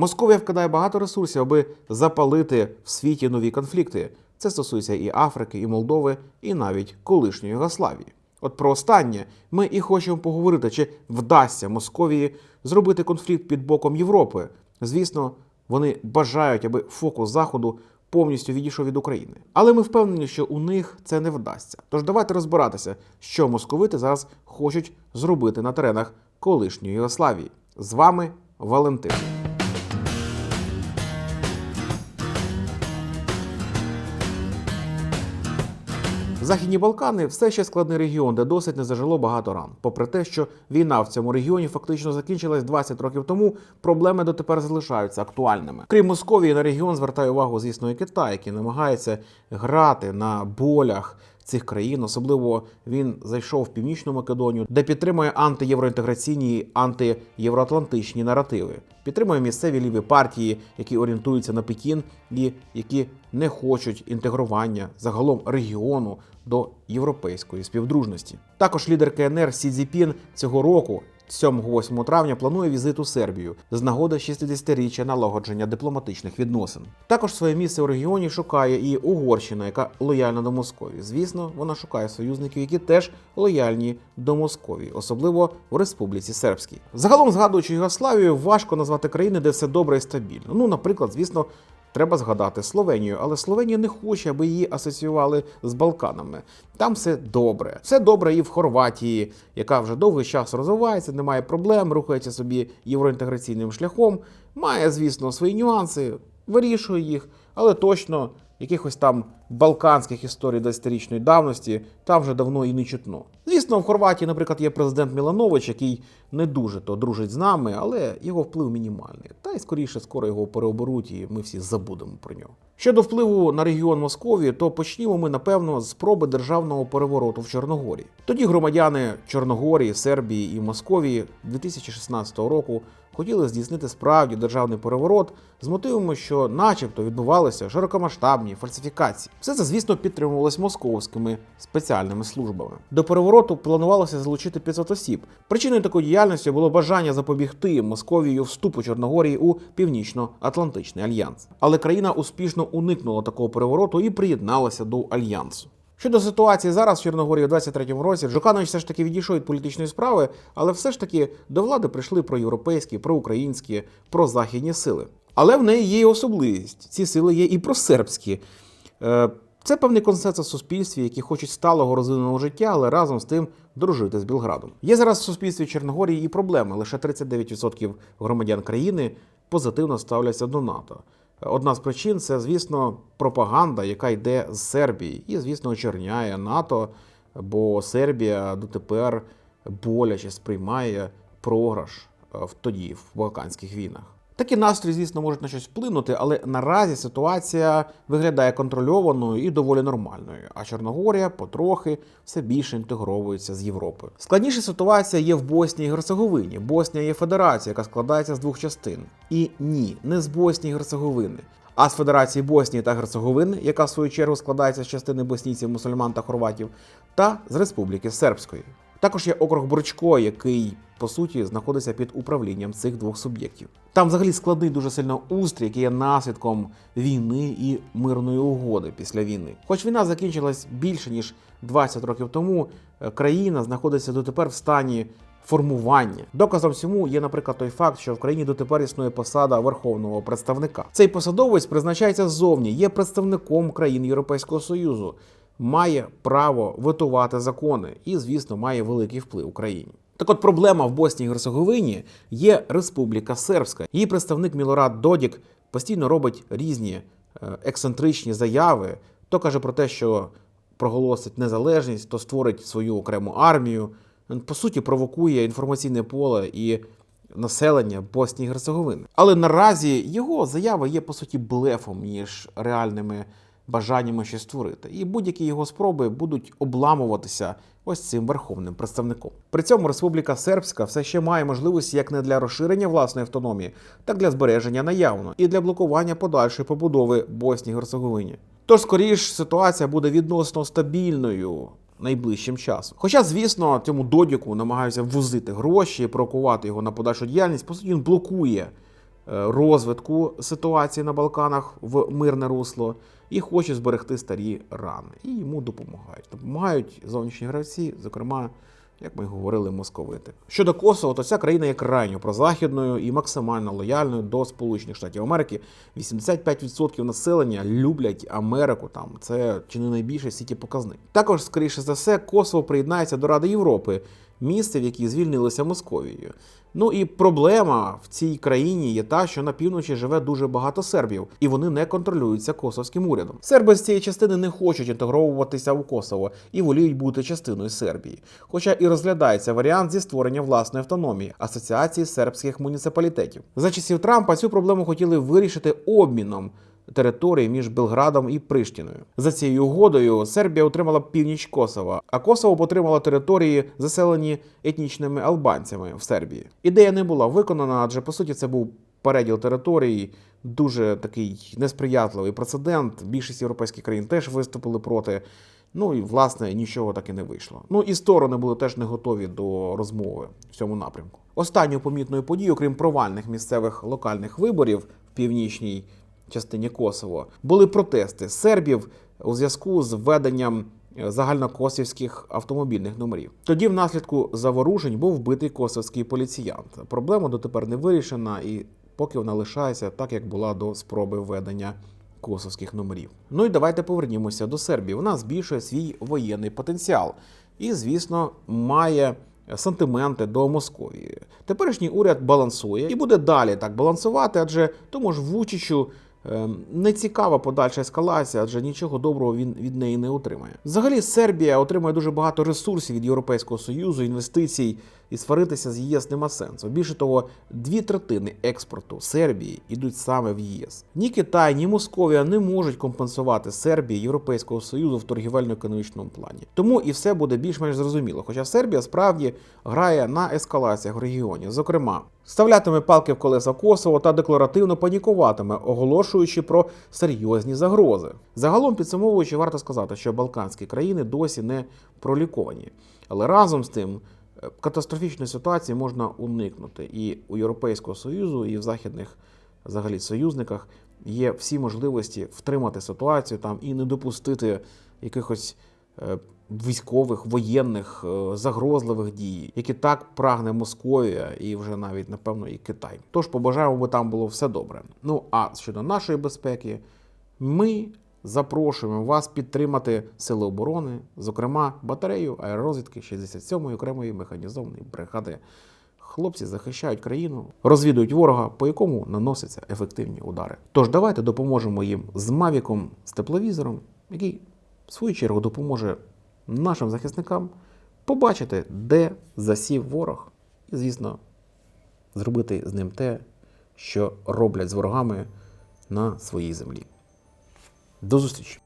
Московія вкидає багато ресурсів, аби запалити в світі нові конфлікти. Це стосується і Африки, і Молдови, і навіть колишньої Югославії. От про останнє ми і хочемо поговорити, чи вдасться Московії зробити конфлікт під боком Європи. Звісно, вони бажають, аби фокус заходу повністю відійшов від України. Але ми впевнені, що у них це не вдасться. Тож давайте розбиратися, що московити зараз хочуть зробити на теренах колишньої Югославії. З вами Валентин. Західні Балкани все ще складний регіон, де досить не зажило багато ран. Попри те, що війна в цьому регіоні фактично закінчилась 20 років тому, проблеми дотепер залишаються актуальними. Крім Московії, на регіон звертає увагу, звісно, і Китай, який намагається грати на болях. Цих країн, особливо він зайшов в північну Македонію, де підтримує антиєвроінтеграційні, антиєвроатлантичні наративи. Підтримує місцеві ліві партії, які орієнтуються на Пекін і які не хочуть інтегрування загалом регіону до європейської співдружності. Також лідер КНР Сі Цзіпін цього року. 7-8 травня планує візит у Сербію з нагоди 60-річчя налагодження дипломатичних відносин. Також своє місце у регіоні шукає і Угорщина, яка лояльна до Московії. Звісно, вона шукає союзників, які теж лояльні до Московії, особливо в Республіці Сербській. Загалом, згадуючи Югославію, важко назвати країни, де все добре і стабільно. Ну, наприклад, звісно. Треба згадати Словенію, але Словенія не хоче, аби її асоціювали з Балканами. Там все добре. Все добре і в Хорватії, яка вже довгий час розвивається, не має проблем, рухається собі євроінтеграційним шляхом. Має, звісно, свої нюанси, вирішує їх, але точно якихось там балканських історій 10-річної давності там вже давно і не чутно. Звісно, в Хорватії, наприклад, є президент Міланович, який не дуже то дружить з нами, але його вплив мінімальний. Та й скоріше скоро його переоберуть, і ми всі забудемо про нього. Щодо впливу на регіон Московії, то почнімо ми, напевно, з спроби державного перевороту в Чорногорії. Тоді громадяни Чорногорії, Сербії і Московії 2016 року хотіли здійснити справді державний переворот з мотивами, що, начебто, відбувалися широкомасштабні фальсифікації. Все це, звісно, підтримувалось московськими спеціальними службами. До перевороту планувалося залучити 500 осіб. Причиною такої діяльності було бажання запобігти Московію вступу Чорногорії у Північно-Атлантичний альянс. Але країна успішно уникнула такого перевороту і приєдналася до альянсу. Щодо ситуації зараз в Чорногорії у 23-му році, Жуканович все ж таки відійшов від політичної справи, але все ж таки до влади прийшли проєвропейські, проукраїнські, прозахідні сили. Але в неї є і особливість. Ці сили є і просербські. Е, Це певний консенсус в суспільстві, які хочуть сталого розвиненого життя, але разом з тим дружити з Білградом. Є зараз в суспільстві Чорногорії і проблеми. Лише 39% громадян країни позитивно ставляться до НАТО. Одна з причин це, звісно, пропаганда, яка йде з Сербії, і, звісно, очерняє НАТО, бо Сербія дотепер боляче сприймає програш е, в тоді в Балканських війнах. Такі настрої, звісно, можуть на щось вплинути, але наразі ситуація виглядає контрольованою і доволі нормальною. А Чорногорія потрохи все більше інтегровується з Європою. Складніша ситуація є в Боснії і Герцеговині. Боснія є федерація, яка складається з двох частин. І ні, не з Боснії і Герцеговини. А з Федерації Боснії та Герцеговини, яка в свою чергу складається з частини боснійців, мусульман та хорватів, та з Республіки Сербської. Також є округ Борчко, який по суті знаходиться під управлінням цих двох суб'єктів. Там взагалі складний дуже сильно устрій, який є наслідком війни і мирної угоди після війни. Хоч війна закінчилась більше ніж 20 років тому, е, країна знаходиться дотепер в стані формування. Доказом цьому є, наприклад, той факт, що в країні дотепер існує посада верховного представника. Цей посадовець призначається ззовні, є представником країн Європейського Союзу, має право витувати закони і, звісно, має великий вплив в країні. Так от проблема в Боснії і Герцеговині є Республіка Сербська. Її представник Мілорад Додік постійно робить різні е, ексцентричні заяви. То каже про те, що проголосить незалежність, то створить свою окрему армію. По суті, провокує інформаційне поле і населення Боснії і Герцеговини. Але наразі його заява є по суті блефом ніж реальними бажаннями щось створити. І будь-які його спроби будуть обламуватися ось цим верховним представником. При цьому Республіка Сербська все ще має можливості як не для розширення власної автономії, так для збереження наявно і для блокування подальшої побудови Боснії Герцеговині. Тож, скоріш, ситуація буде відносно стабільною. Найближчим часом. Хоча, звісно, цьому додіку намагаються ввозити гроші, провокувати його на подальшу діяльність. По суті, він блокує розвитку ситуації на Балканах в мирне русло і хоче зберегти старі рани. І йому допомагають. Допомагають зовнішні гравці, зокрема, як ми говорили, московити. Щодо Косово, то ця країна є крайньо прозахідною і максимально лояльною до Сполучених Штатів Америки. 85% населення люблять Америку. Там це чи не найбільший в світі показник. Також, скоріше за все, Косово приєднається до Ради Європи, місце, в якій звільнилися Московією. Ну і проблема в цій країні є та, що на півночі живе дуже багато сербів, і вони не контролюються косовським урядом. Серби з цієї частини не хочуть інтегровуватися у Косово і воліють бути частиною Сербії. Хоча і розглядається варіант зі створення власної автономії асоціації сербських муніципалітетів. За часів Трампа цю проблему хотіли вирішити обміном території між Белградом і Приштіною. За цією угодою Сербія отримала північ Косова, а Косово отримало території, заселені етнічними албанцями в Сербії. Ідея не була виконана, адже по суті це був переділ території. Дуже такий несприятливий прецедент. Більшість європейських країн теж виступили проти. Ну і власне нічого так і не вийшло. Ну і сторони були теж не готові до розмови в цьому напрямку. Останньою помітною подією, окрім провальних місцевих локальних виборів в північній частині Косово, були протести сербів у зв'язку з введенням е, загальнокосівських автомобільних номерів. Тоді, внаслідку заворушень, був вбитий косовський поліціянт. Проблема дотепер не вирішена, і поки вона лишається так, як була до спроби введення косовських номерів. Ну і давайте повернімося до Сербії. Вона збільшує свій воєнний потенціал і, звісно, має сантименти до Московії. Теперішній уряд балансує і буде далі так балансувати, адже тому ж Вучичу не цікава подальша ескалація, адже нічого доброго він від неї не отримає. Взагалі, Сербія отримує дуже багато ресурсів від Європейського союзу, інвестицій, і сваритися з ЄС нема сенсу. Більше того, дві третини експорту Сербії йдуть саме в ЄС. Ні Китай, ні Московія не можуть компенсувати Сербії Європейського союзу в торгівельно-економічному плані. Тому і все буде більш-менш зрозуміло. Хоча Сербія справді грає на ескалаціях в регіоні. Зокрема, ставлятиме палки в колеса Косово та декларативно панікуватиме, оголошуючи про серйозні загрози. Загалом підсумовуючи, варто сказати, що балканські країни досі не проліковані. Але разом з тим е, катастрофічної ситуації можна уникнути. І у Європейського Союзу, і в західних взагалі союзниках є всі можливості втримати ситуацію там і не допустити якихось е, військових, воєнних, е, загрозливих дій, які так прагне Московія і вже навіть напевно і Китай. Тож побажаємо, би там було все добре. Ну а щодо нашої безпеки, ми запрошуємо вас підтримати сили оборони, зокрема батарею аеророзвідки 67-ї окремої механізованої бригади. Хлопці захищають країну, розвідують ворога, по якому наносяться ефективні удари. Тож давайте допоможемо їм з Мавіком, з тепловізором, який в свою чергу допоможе нашим захисникам побачити, де засів ворог, і, звісно, зробити з ним те, що роблять з ворогами на своїй землі. До зустрічі!